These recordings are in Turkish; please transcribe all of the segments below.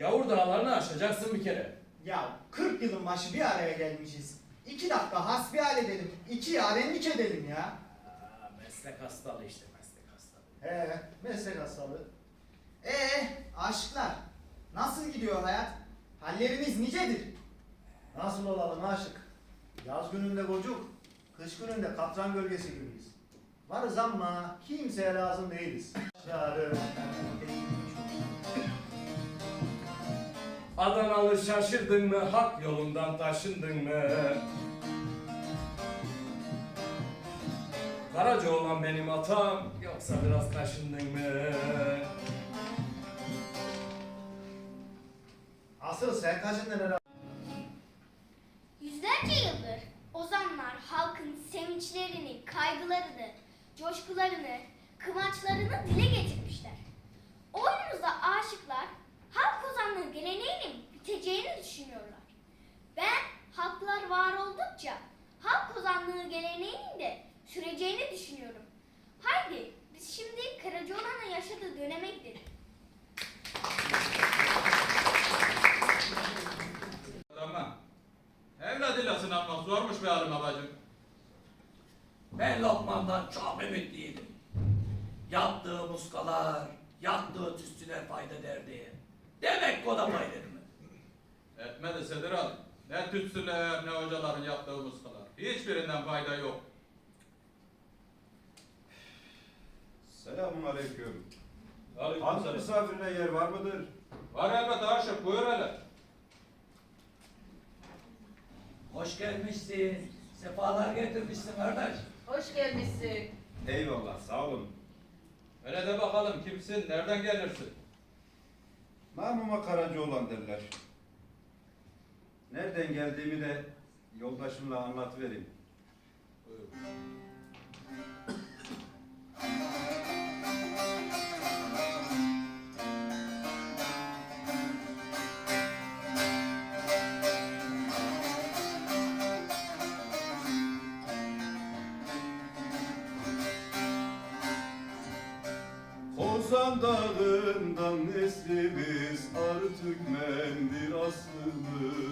Gavur dağlarını aşacaksın bir kere. Ya 40 yılın başı bir araya gelmişiz. İki dakika hasbihal edelim. iki yarenlik edelim ya. Aa, meslek hastalığı işte meslek hastalığı. He, meslek hastalığı. Ee, aşıklar. Nasıl gidiyor hayat? Halleriniz nicedir? Nasıl olalım aşık? Yaz gününde gocuk, kış gününde katran gölgesi gibiyiz. Varız ama kimseye lazım değiliz. Şarı. Adanalı şaşırdın mı? Hak yolundan taşındın mı? Karaca olan benim atam yoksa biraz kaşındın mı? Asıl sen kaçın neler Yüzlerce yıldır ozanlar halkın sevinçlerini, kaygılarını, coşkularını, kıvançlarını dile getirmişler. Halk ozanlığı geleneğinin de süreceğini düşünüyorum. Haydi biz şimdi Karacaoğlan'ın yaşadığı döneme gidelim. Tamam. Evladıyla sınanmak zormuş be Halim bacım. Ben Lokman'dan çok ümitliydim. Yaptığı muskalar, yaktığı tüstüler fayda derdi. Demek ki o da fayda etmedi. Etmedi Sedir. Ne tütsüler ne hocaların yaptığı muskalar. Hiçbirinden fayda yok. Selamun aleyküm. Hanım Aleykümselam. misafirine yer var mıdır? Var elbet aşık buyur hele. Hoş gelmişsin. Sefalar getirmişsin kardeş. Hoş gelmişsin. Eyvallah sağ olun. Hele de bakalım kimsin, nereden gelirsin? Namıma Karacaoğlan derler. Nereden geldiğimi de yoldaşımla anlatıvereyim. Buyur. Ozan dağından neslimiz Arı Türkmendir aslımız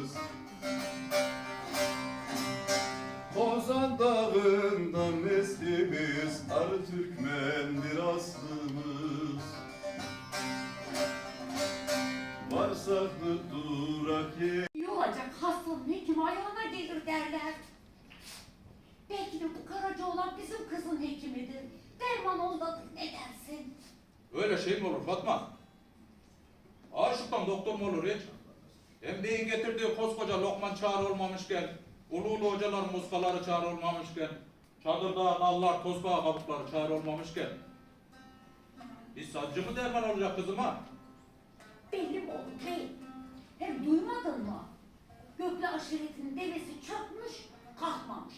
Ozan dağından neslimiz Arı Türkmendir aslımız Varsaklı durak yer İyi olacak hastanın hekimi ayağına gelir derler. Belki de bu karaca olan bizim kızın hekimidir. Derman ondadır ne dersin? Öyle şey mi olur Fatma? Aşıktan doktor mu olur hiç? Hem beyin getirdiği koskoca Lokman çağrı olmamışken, ulu ulu hocalar muskaları çağrı olmamışken, çadırda nallar, tosbağa kabukları çağrı olmamışken, bir sancı mı derman olacak kızıma? Belli mi oğlum belli. Hem duymadın mı? Gökle aşiretinin devesi çökmüş, kalkmamış.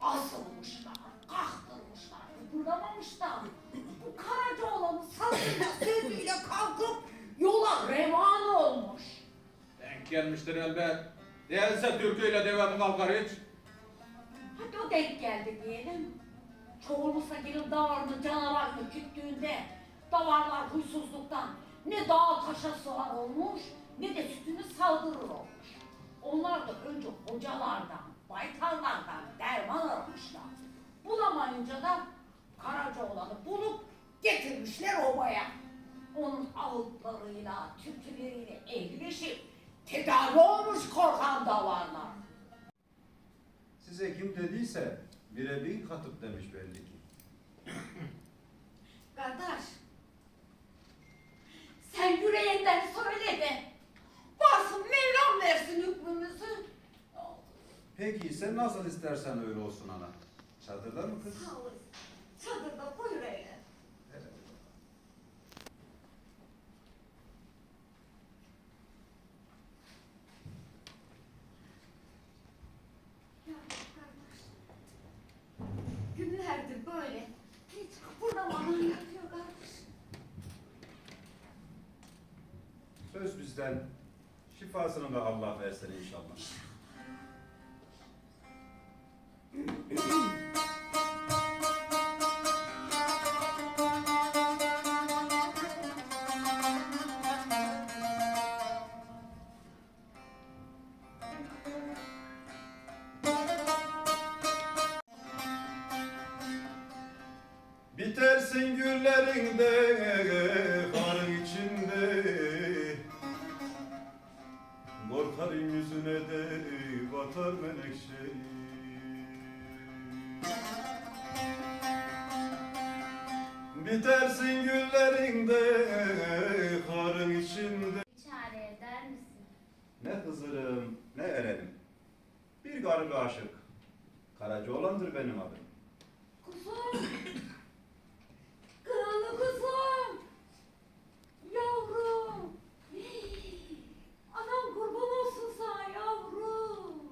Asılmışlar, kahtırmışlar, kıpırdamamışlar. Bu karaca olanın sazıyla sözüyle kalkıp yola revan olmuş. Denk gelmiştir elbet. Değilse türküyle deve mi kalkar hiç? Hadi o denk geldi diyelim. Çoğulmusa gelin davarını canavarını küttüğünde davarlar huysuzluktan ne dağa taşa sığar olmuş ne de sütünü saldırır olmuş. Onlar da önce hocalardan, baytarlardan derman aramışlar. Bulamayınca da Karacaoğlan'ı bulup getirmişler obaya. Onun ağıtlarıyla, türküleriyle evleşip tedavi olmuş korkan davarlar. Size kim dediyse bire bin katıp demiş belli ki. Kardeş, sen yüreğinden söyle de, varsın Mevlam versin hükmümüzü. Peki sen nasıl istersen öyle olsun ana. Çadırda mı kız? Sağ olasın. Çadırda buyur eyle. Evet. Ya kardeş, günlerdir böyle hiç kıpırdamadan yatıyor kardeş. Söz bizden. Şifasını da Allah versin inşallah. Bitersin güllerinde, karın içinde çare eder misin? Ne Hızır'ım, ne Eren'im. Bir garip aşık. Karacaoğlan'dır benim adım. Kuzum. Kınalı kuzum. Yavrum. Anam kurban olsun sana yavrum.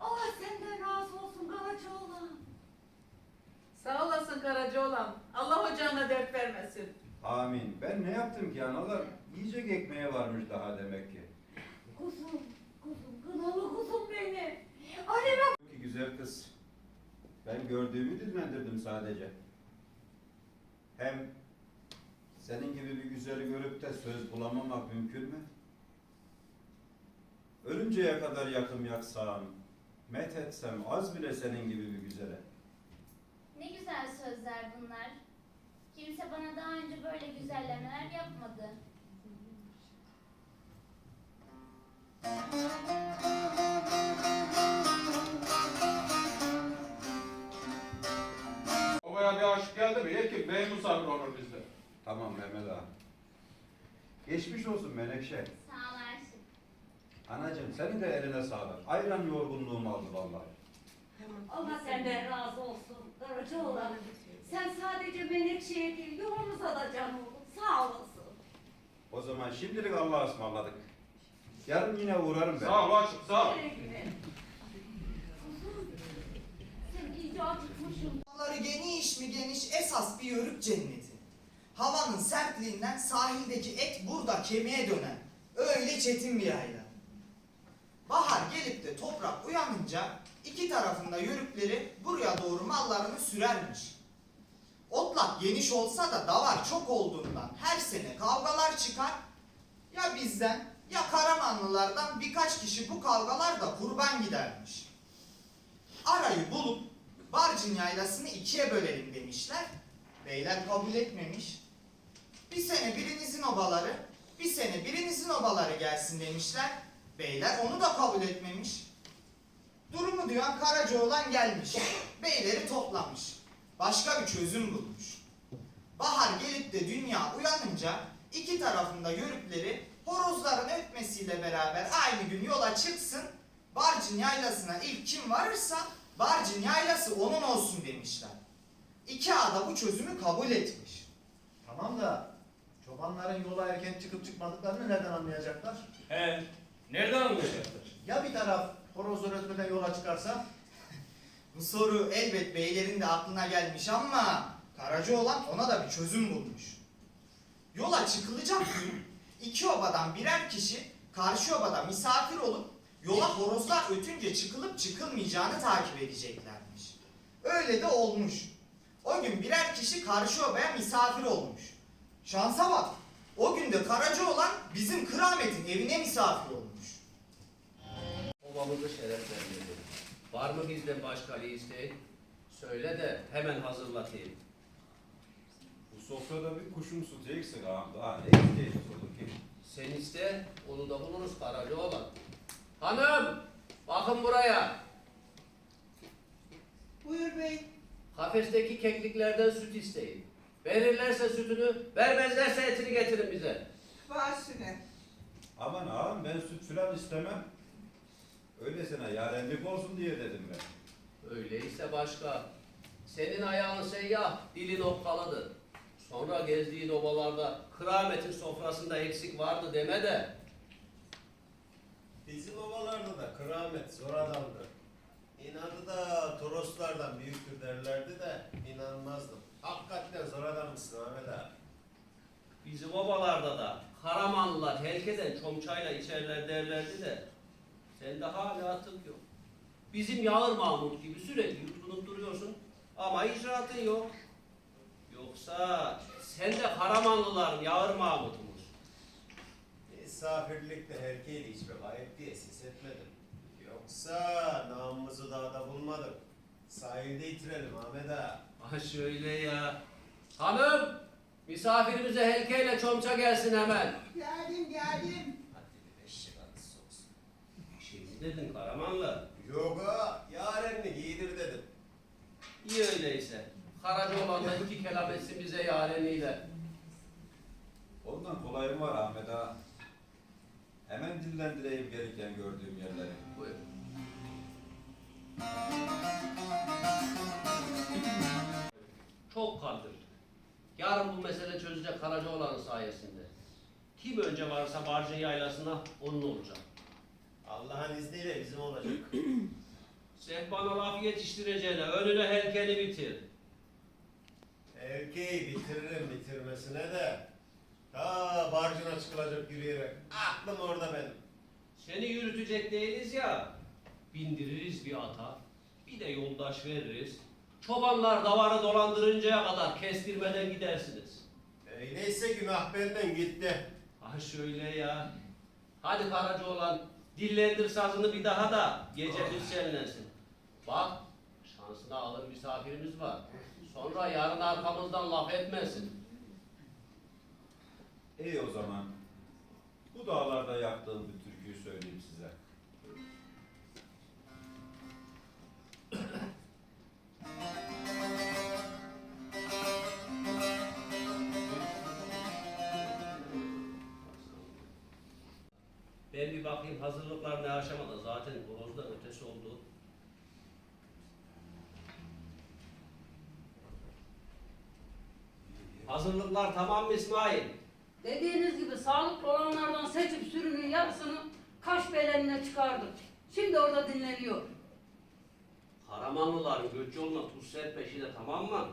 Allah senden razı olsun Karacaoğlan. Sağ olasın Karacaoğlan. Allah ocağına dert vermesin. Amin. Ben ne yaptım ki analar? Yiyecek ekmeğe varmış daha demek ki. Kuzum, kuzum, kınalı kuzum benim. Anneme Ki güzel kız. Ben gördüğümü dillendirdim sadece. Hem senin gibi bir güzeli görüp de söz bulamamak mümkün mü? Ölünceye kadar yakım yaksam, met etsem az bile senin gibi bir güzele. Ne güzel sözler bunlar. Kimse bana daha önce böyle güzellemeler yapmadı. Babaya bir aşık geldi mi? Ye ki bey misafir olur bizde. Tamam Mehmet ağa. Geçmiş olsun Menekşe. Sağ ol Aşık. Anacığım senin de eline sağlık. Ayran yorgunluğum aldı vallahi. Allah senden razı olsun Karacaoğlan. Sen sadece Menekşe'ye değil yolumuza da can oldun. Sağ olasın. O zaman şimdilik Allah'a ısmarladık. Yarın yine uğrarım ben. Sağ ol aşık sağ ol. Güle güle. Kuzum, sen iyice acıkmışsın. Mi geniş esas bir yörük cenneti. Havanın sertliğinden sahildeki et burada kemiğe dönen öyle çetin bir yayla. Bahar gelip de toprak uyanınca iki tarafında yörükleri buraya doğru mallarını sürermiş. Otlak geniş olsa da davar çok olduğundan her sene kavgalar çıkar. Ya bizden ya Karamanlılardan birkaç kişi bu kavgalarda kurban gidermiş. Arayı bulup Barcın yaylasını ikiye bölelim demişler. Beyler kabul etmemiş. Bir sene birinizin obaları, bir sene birinizin obaları gelsin demişler. Beyler onu da kabul etmemiş. Durumu duyan Karacaoğlan gelmiş. Beyleri toplamış. Başka bir çözüm bulmuş. Bahar gelip de dünya uyanınca iki tarafında yörükleri horozların ötmesiyle beraber aynı gün yola çıksın. Barcın yaylasına ilk kim varırsa Barcın yaylası onun olsun demişler. İki ada bu çözümü kabul etmiş. Tamam da çobanların yola erken çıkıp çıkmadıklarını nereden anlayacaklar? He, nereden anlayacaklar? Ya bir taraf horozlar ötmeden yola çıkarsa? Bu soru elbet beylerin de aklına gelmiş ama Karacaoğlan ona da bir çözüm bulmuş. Yola çıkılacak gün iki obadan birer kişi karşı obada misafir olup yola horozlar ötünce çıkılıp çıkılmayacağını takip edeceklermiş. Öyle de olmuş. O gün birer kişi karşı obaya misafir olmuş. Şansa bak. O gün de Karacaoğlan bizim Kıramet'in evine misafir olmuş. Obamızı şereflendirdi. Var mı bizden başka bir isteğin? Söyle de hemen hazırlatayım. Bu sofrada bir kuşun sütü eksik ağam. Daha ne isteyeceğiz olur ki? Sen iste, onu da buluruz Karacaoğlan. Hanım, bakın buraya. Buyur bey. Kafesteki kekliklerden süt isteyin. Verirlerse sütünü, vermezlerse etini getirin bize. Başüne. Aman ağam ben süt filan istemem. Öylesine yarenlik olsun diye dedim ben. Öyleyse başka. Senin ayağın seyyah, dilin okkalıdır. Sonra gezdiğin obalarda kırametin sofrasında eksik vardı deme de. Bizim ovalarda da kıramet zor adamdı. İnadı da Toroslardan büyüktür derlerdi de inanmazdım. Hakikaten zor adammışsın Ahmet ağa. Bizim obalarda da Karamanlılar herkeden çomçayla içerler derlerdi de sende hala atık yok. Bizim Yağır Mahmut gibi sürekli yutkunup duruyorsun ama icraatın yok. Yoksa sen de Karamanlıların Yağır Mahmut'umuz. Misafirlikte herkeğiyle içmek ayıp diye ses etmedim. Yoksa namımızı dağda bulmadık. Sahilde itirelim Ahmet ağa. Ah şöyle ya. Hanım, misafirimize helkeyle çomça gelsin hemen. Geldim geldim. Hadi beş lirası olsun. Bir şey mi dedin Karamanlı? Yok ha, yarenini giydir dedim. İyi öyleyse. Karacaoğlan'la iki kelam etsin bize yareniyle. Ondan kolayım var Ahmet ağa. Hemen dillendireyim gereken gördüğüm yerleri. Buyur. Çok kandırdık. Yarın bu mesele çözecek Karacaoğlan'ın sayesinde. Kim önce varsa Barcın Yaylası'na onun olacak. Allah'ın izniyle bizim olacak. Sen bana laf yetiştireceğine önüne helkeni bitir. Erkeği bitiririm bitirmesine de. Ta barcına çıkılacak yürüyerek. Aklım orada benim. Seni yürütecek değiliz ya. Bindiririz bir ata. Bir de yoldaş veririz. Çobanlar davarı dolandırıncaya kadar kestirmeden gidersiniz. Öyleyse günah benden gitti. Ha şöyle ya. Hadi Karacaoğlan dillendir sazını bir daha da gecemiz şenlensin. Bak şansına alır misafirimiz var. Sonra yarın arkamızdan laf etmesin. İyi o zaman. Bu dağlarda yaptığım bir türküyü söyleyeyim Ben bir bakayım hazırlıklar ne aşamada zaten horozdan ötesi oldu. Hazırlıklar tamam mı İsmail? Dediğiniz gibi sağlıklı olanlardan seçip sürünün yarısını kaş belenine çıkardık. Şimdi orada dinleniyor. Karamanlıların göç yoluna tuz serpeşiyle tamam mı?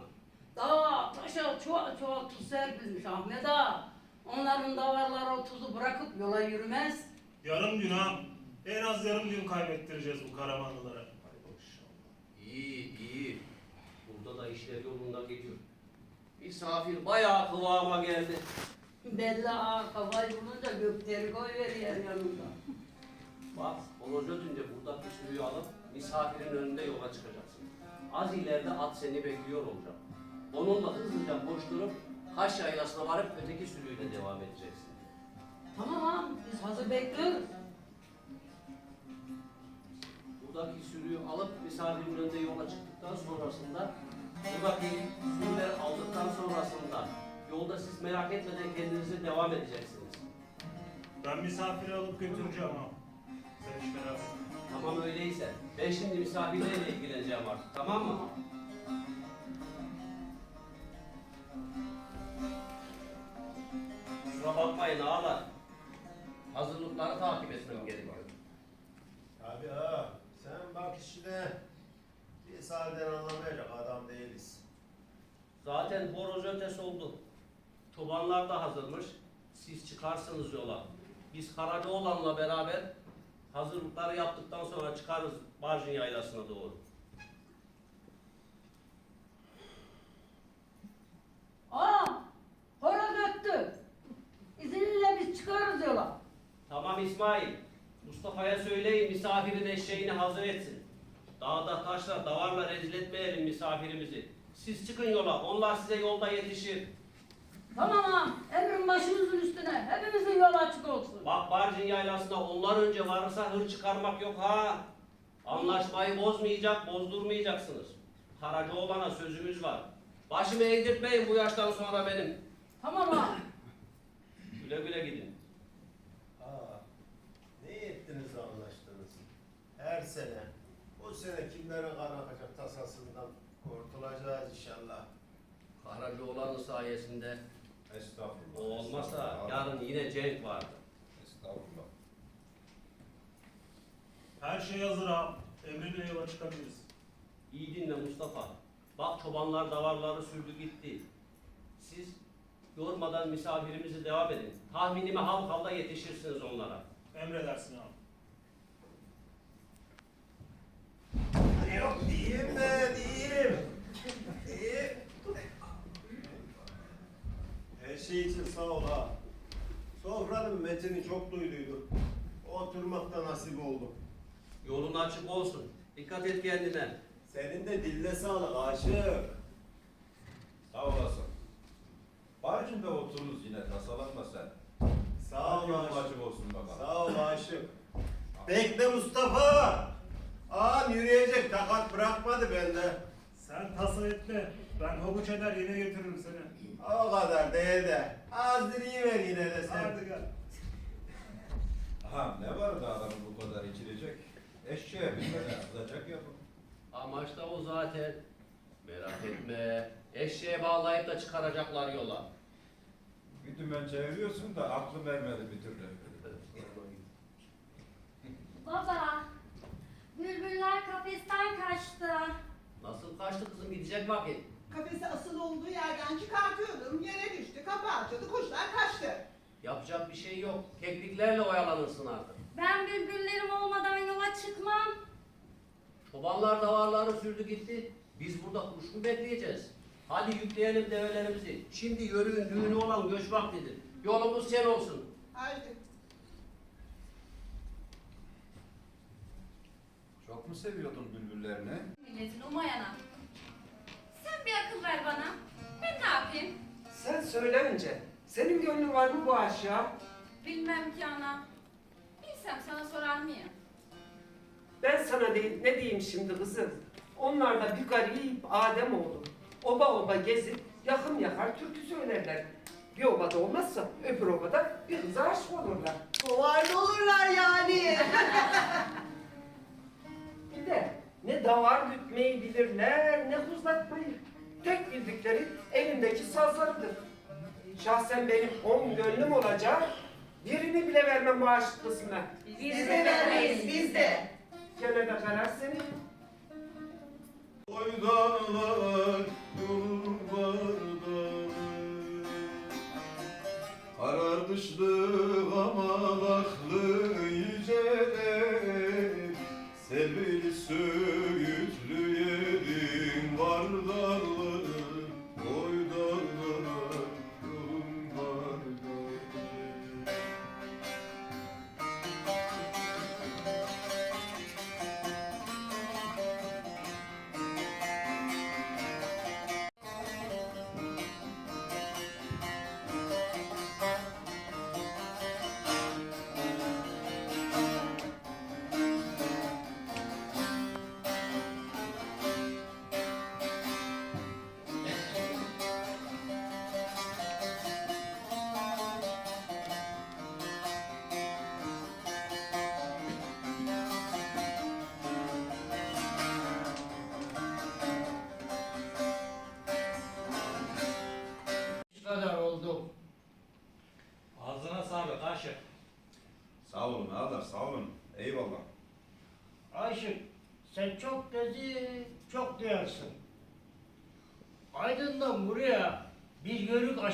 Dağa, taşa çuval çuval tuz serpilmiş Ahmet ağa. Onların davarları o tuzu bırakıp yola yürümez. Yarım gün ha. En az yarım gün kaybettireceğiz bu karamanlılara. Ay maşallah. İyi iyi. Burada da işler yolunda gidiyor. Misafir bayağı kıvama geldi. Belli ağa kafayı bulunca gökleri koyveriyor yanında. Bak, horoz ötünce buradaki sürüyü alıp misafirin önünde yola çıkacaksın. Az ileride at seni bekliyor olacak. Onunla hızlıca koşturup Kaş yaylasına varıp öteki sürüyle devam edeceksin. Tamam ağam biz hazır bekliyoruz. Buradaki sürüyü alıp misafirin önünde yola çıktıktan sonrasında buradaki sürüleri aldıktan sonrasında yolda siz merak etmeden kendinize devam edeceksiniz. Ben misafiri alıp götüreceğim ha. Sen hiç merak etme. Tamam öyleyse. Ben şimdi misafirlerle ilgileneceğim artık. Tamam mı? Kusura bakmayın ağalar. Hazırlıkları takip etmem gerekiyor. Tabii ha. Sen bak işine. Biz halden anlamayacak adam değiliz. Zaten horoz ötesi oldu. Çobanlar da hazırmış. Siz çıkarsınız yola. Biz Karacaoğlan'la beraber hazırlıkları yaptıktan sonra çıkarız Barcın Yaylası'na doğru. Ağam horoz öttü. İzninle biz çıkarız yola. Tamam İsmail. Mustafa'ya söyleyin misafirin eşeğini hazır etsin. Dağda taşla davarla rezil etmeyelim misafirimizi. Siz çıkın yola. Onlar size yolda yetişir. Tamam ağam emrin başımızın üstüne. Hepimizin yolu açık olsun. Bak Barcın yaylasında onlar önce varırsa hır çıkarmak yok ha. Anlaşmayı bozmayacak, bozdurmayacaksınız. Karacaoğlan'a sözümüz var. Başımı eğdirtmeyin bu yaştan sonra benim. Tamam ağam. Güle güle gidin. Ha. Ne ettiniz anlaştınız? Her sene. Bu sene kimlerin kan akacak tasasından kurtulacağız inşallah. Karacaoğlan'ın sayesinde Estağfurullah. o olmazsa estağfurullah. yarın yine cenk vardı. Estağfurullah. Her şey hazır ha. Emrinle yola çıkabiliriz. İyi dinle Mustafa. Bak çobanlar davarları sürdü gitti. Siz yormadan misafirimizi devam edin. Tahminime halk halda yetişirsiniz onlara. Emredersin ha. Yok diyeyim de diyeyim. Diyeyim. Şey için sağ ol ha. Sofranın metini çok duyduydu. Oturmakta nasip oldu. Yolun açık olsun. Dikkat et kendine. Senin de dille sağlık aşık. Sağ olasın. Barcında otururuz yine tasalanma sen. Sağ ol Yolun Aşık. açık olsun bakalım. Sağ ol Aşık. Bekle Mustafa. Ağam yürüyecek takat bırakmadı bende. Sen tasa etme. Ben havuç eder yine getiririm seni. O kadar değil de. Az ver yine de sen. Hadi gel. Aha ne var da adamı bu kadar içirecek? Eşeğe bilmeden yazacak yapın. Amaç da o zaten. Merak etme. Eşeğe bağlayıp da çıkaracaklar yola. Bir dümen çeviriyorsun da aklım vermedi bir türlü. Baba, bülbüller kafesten kaçtı. Nasıl kaçtı kızım gidecek vakit. Kafesi asıl olduğu yerden çıkartıyordum. Yere düştü, kapı açıldı, kuşlar kaçtı. Yapacak bir şey yok. Kekliklerle oyalanırsın artık. Ben bülbüllerim olmadan yola çıkmam. Çobanlar davarları sürdü gitti. Biz burada kuş mu bekleyeceğiz? Hadi yükleyelim develerimizi. Şimdi yörüğün düğünü olan göç vaktidir. Yolumuz sen olsun. Haydi. Çok mu seviyordun bülbüllerini? Milletin umayana. Sen bir akıl ver bana. Ben ne yapayım? Sen söyleyince senin gönlün var mı bu aşağı? Bilmem ki ana. Bilsem sana sorar mıyım? Ben sana değil ne diyeyim şimdi kızım. Onlar da bir garip Adem oğlu. Oba oba gezip yakın yakar türkü söylerler. Bir obada olmazsa öbür obada bir kıza aşık olurlar. Kovarda olurlar yani. Ne davar gütmeyi bilirler ne huzlatmayı. Tek bildikleri elindeki sazlarıdır. Şahsen benim on gönlüm olacak. Birini bile vermem bu aşık kısmına. Biz de vermeyiz, biz de. Gene de karar senin. Oy dağlar yolun vardı Kararmışlık amalaklı yüceler Sevili söğütlü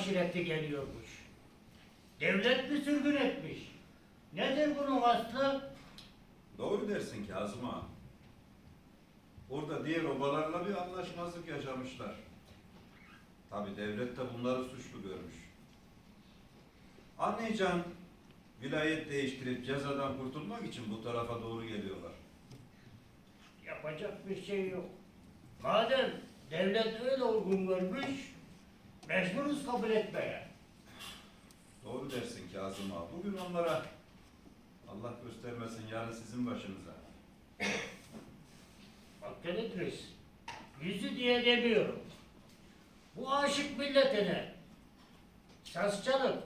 aşireti geliyormuş. Devlet mi sürgün etmiş? Nedir bunun aslı? Doğru dersin Kazım ağa. Orada diğer obalarla bir anlaşmazlık yaşamışlar. Tabi devlet de bunları suçlu görmüş. Anlayacağın vilayet değiştirip cezadan kurtulmak için bu tarafa doğru geliyorlar. Yapacak bir şey yok. Madem devlet öyle uygun görmüş, mecburuz kabul etmeye. Doğru dersin Kazım ağa. Bugün onlara Allah göstermesin yarın sizin başınıza. Bak Denetris, yüzü diye demiyorum. Bu aşık milletine saz çalıp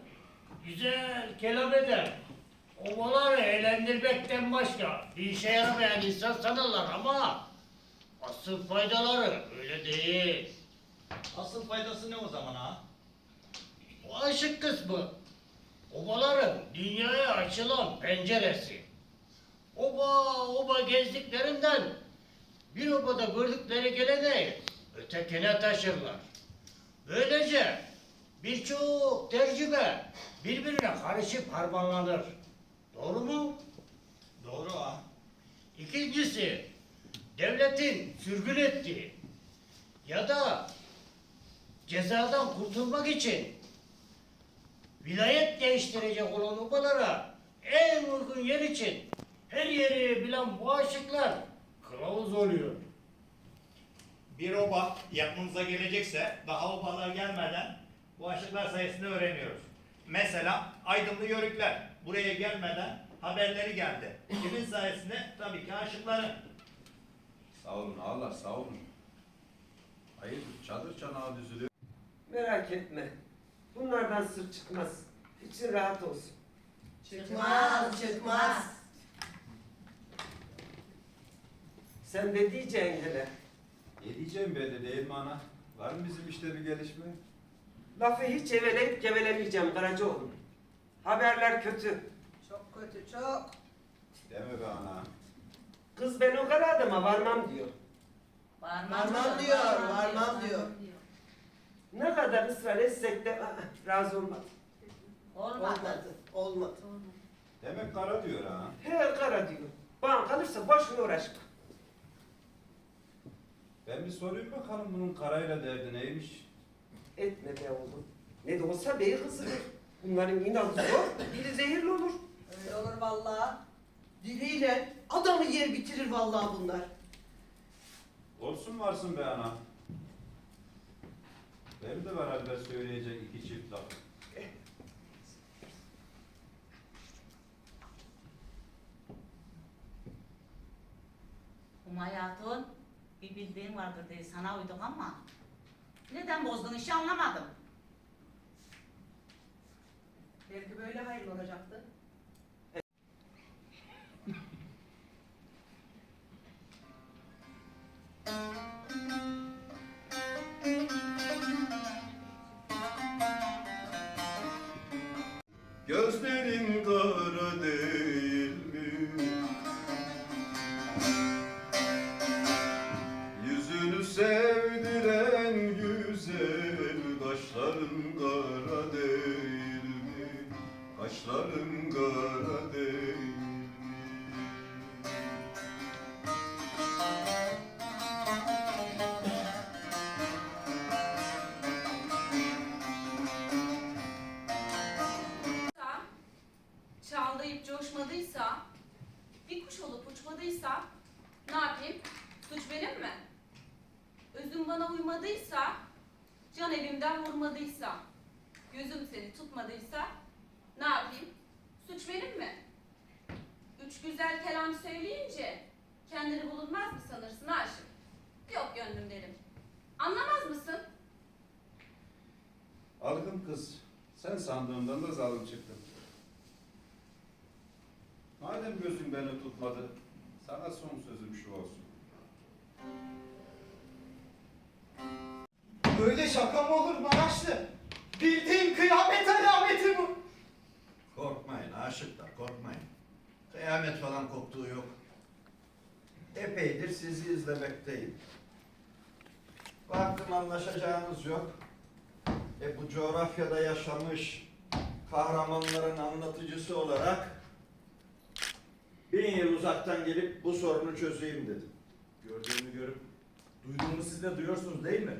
güzel kelam eder. Ovaları eğlendirmekten başka bir işe yaramayan insan sanırlar ama asıl faydaları öyle değil. Asıl faydası ne o zaman ha? O aşık kısmı obaların dünyaya açılan penceresi. Oba oba gezdiklerinden bir obada gördükleri geleneği ötekine taşırlar. Böylece birçok tecrübe birbirine karışıp harmanlanır. Doğru mu? Doğru ha. İkincisi, devletin sürgün ettiği ya da cezadan kurtulmak için vilayet değiştirecek olan obalara en uygun yer için her yeri bilen bu aşıklar kılavuz oluyor. bir oba yakınımıza gelecekse daha obalar gelmeden bu aşıklar sayesinde öğreniyoruz. Mesela Aydınlı Yörükler buraya gelmeden haberleri geldi. Kimin sayesinde? Tabii ki aşıkların. Sağ olun ağalar sağ olun. Hayırdır çadır çanağı düzülüyor. Merak etme. Bunlardan sır çıkmaz. İçin rahat olsun. Çıkmaz, çıkmaz. Sen de diyeceksin hele. Ne diyeceğim belli değil mi ana? Var mı bizim işte bir gelişme? Lafı hiç eveleyip gevelemeyeceğim Karacaoğlum. Haberler kötü. Çok kötü, çok. Deme be ana. Kız ben o kadar adama varmam diyor. Varmam diyor, varmam diyor. Ne kadar ısrar etsek de aa, razı olmadı. Olmadı, olmadı. Demek kara diyor ha. He kara diyor. Bana kalırsa boşuna uğraşma. Ben bir sorayım bakalım bunun karayla derdi neymiş? Etme be oğlum. Ne de olsa bey kızıdır. Bunların inadı zor, biri zehirli olur. Öyle olur vallahi. Diliyle adamı yer bitirir vallahi bunlar. Olsun varsın be ana. Benim de var halde söyleyecek iki çift laf. Umay Hatun, bir bildiğin vardır diye sana uyduk ama neden bozdun işi anlamadım. Belki böyle hayırlı olacaktı. Can evimden vurmadıysa, gözüm seni tutmadıysa ne yapayım? Suç benim mi? Üç güzel kelam söyleyince kendini bulunmaz mı sanırsın aşık? Yok gönlüm derim. Anlamaz mısın? Algın kız, sen sandığımdan da zalim çıktın. Madem gözün beni tutmadı, sana son sözüm şu olsun. Böyle şaka mı olur Maraşlı? Bildiğin kıyamet alameti bu. Korkmayın aşıklar korkmayın. Kıyamet falan koptuğu yok. Epeydir sizi izlemekteyim. Baktım anlaşacağınız yok. E bu coğrafyada yaşamış kahramanların anlatıcısı olarak bin yıl uzaktan gelip bu sorunu çözeyim dedim. Gördüğümü görüp duyduğumu siz de duyuyorsunuz değil mi?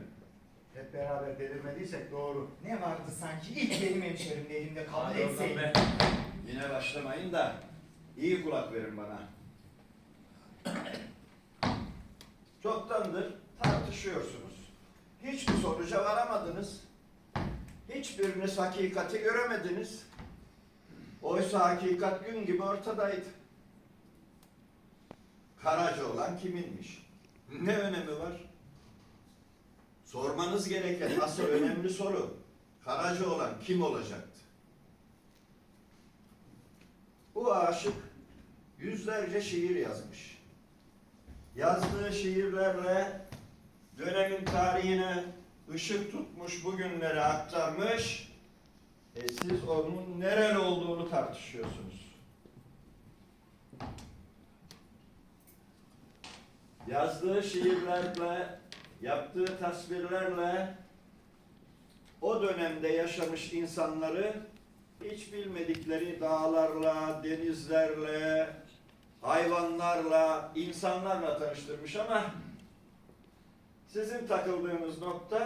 Hep beraber delirmediysek doğru. Ne vardı sanki ilk benim hemşerim elimde kabul Hadi oradan etseydim. be. Yine başlamayın da iyi kulak verin bana. Çoktandır tartışıyorsunuz. Hiçbir sonuca varamadınız. Hiçbiriniz hakikati göremediniz. Oysa hakikat gün gibi ortadaydı. Karaca olan kiminmiş? Ne önemi var? Sormanız gereken asıl önemli soru. Karaca olan kim olacaktı? Bu aşık yüzlerce şiir yazmış. Yazdığı şiirlerle dönemin tarihine ışık tutmuş bugünlere aktarmış. E siz onun nereli olduğunu tartışıyorsunuz. Yazdığı şiirlerle, yaptığı tasvirlerle o dönemde yaşamış insanları hiç bilmedikleri dağlarla, denizlerle, hayvanlarla, insanlarla tanıştırmış ama sizin takıldığınız nokta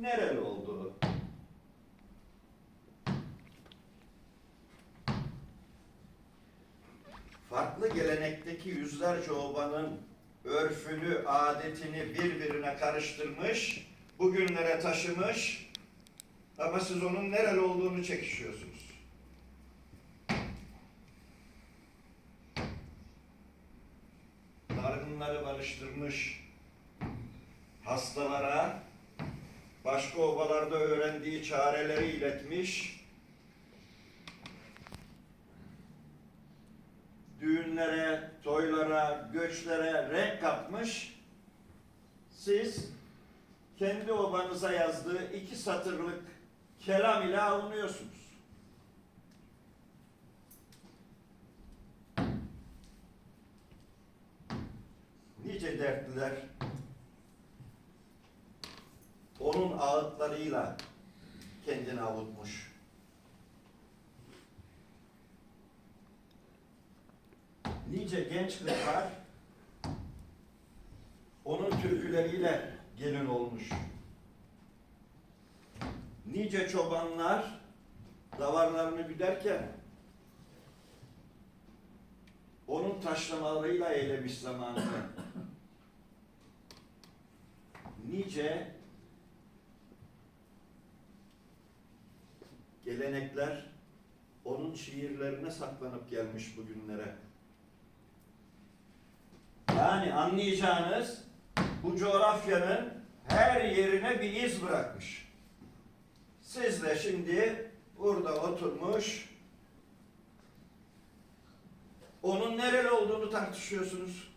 nereli olduğu. Farklı gelenekteki yüzlerce obanın örfünü, adetini birbirine karıştırmış, bugünlere taşımış ama siz onun nereli olduğunu çekişiyorsunuz. Dargınları barıştırmış, hastalara başka obalarda öğrendiği çareleri iletmiş, düğünlere, toylara, göçlere renk katmış. Siz kendi obanıza yazdığı iki satırlık kelam ile avunuyorsunuz. Nice dertliler onun ağıtlarıyla kendini avutmuş. Nice genç kızlar onun türküleriyle gelin olmuş. Nice çobanlar davarlarını güderken onun taşlamalarıyla eylemiş zamanında. Nice gelenekler onun şiirlerine saklanıp gelmiş bugünlere. Yani anlayacağınız bu coğrafyanın her yerine bir iz bırakmış. Siz de şimdi burada oturmuş onun nereli olduğunu tartışıyorsunuz.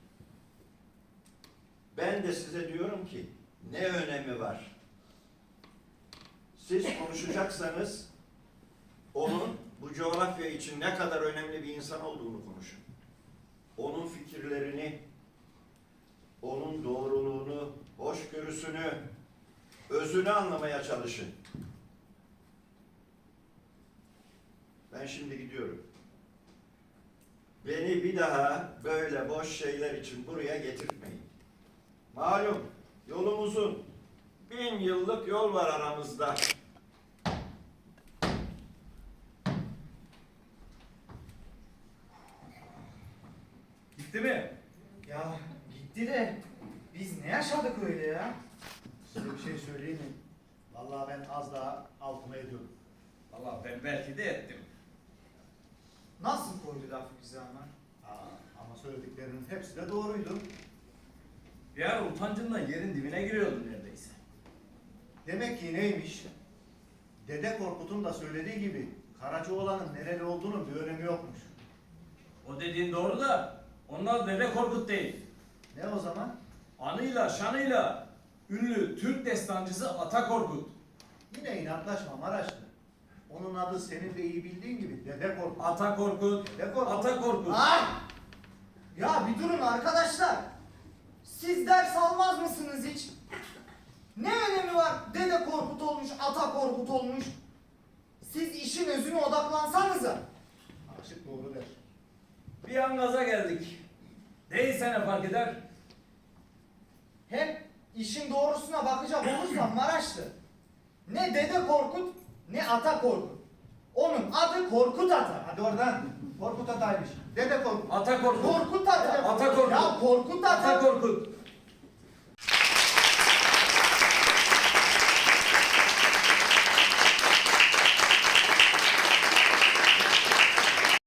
Ben de size diyorum ki ne önemi var? Siz konuşacaksanız onun bu coğrafya için ne kadar önemli bir insan olduğunu konuşun. Onun fikirlerini, onun doğruluğunu, hoşgörüsünü, özünü anlamaya çalışın. Ben şimdi gidiyorum. Beni bir daha böyle boş şeyler için buraya getirtmeyin. Malum yolumuzun bin yıllık yol var aramızda. Gitti mi? Ya gitti de biz ne yaşadık öyle ya? Size bir şey söyleyeyim mi? Vallahi ben az daha altıma ediyorum. Valla ben belki de ettim. Nasıl koydu lafı bize ama? Aa, ama söylediklerinin hepsi de doğruydu. Utancından yerin dibine giriyordun neredeyse. Demek ki neymiş? Dede Korkut'un da söylediği gibi Karacaoğlan'ın nereli olduğunun bir önemi yokmuş. O dediğin doğru da onlar Dede Korkut değil. Ne o zaman? Anıyla şanıyla ünlü Türk destancısı Ata Korkut. Yine inatlaşma Maraşlı. Onun adı senin de iyi bildiğin gibi Dede Korkut. Ata Korkut. Dede Korkut. Ata Korkut. Ay! Ya bir durun arkadaşlar. Siz ders almaz mısınız hiç? Ne önemi var? Dede Korkut olmuş, Ata Korkut olmuş. Siz işin özüne odaklansanıza. Aşık doğru der. Bir an gaza geldik. Değilse ne fark eder? Hem işin doğrusuna bakacak olursam Maraşlı. Ne Dede Korkut ne Ata Korkut. Onun adı Korkut Ata. Hadi oradan. Korkut Ataymış. Dede Korkut. Ata Korkut. Korkut Ata. Ata Korkut. Ya Korkut Ata. Ata Korkut.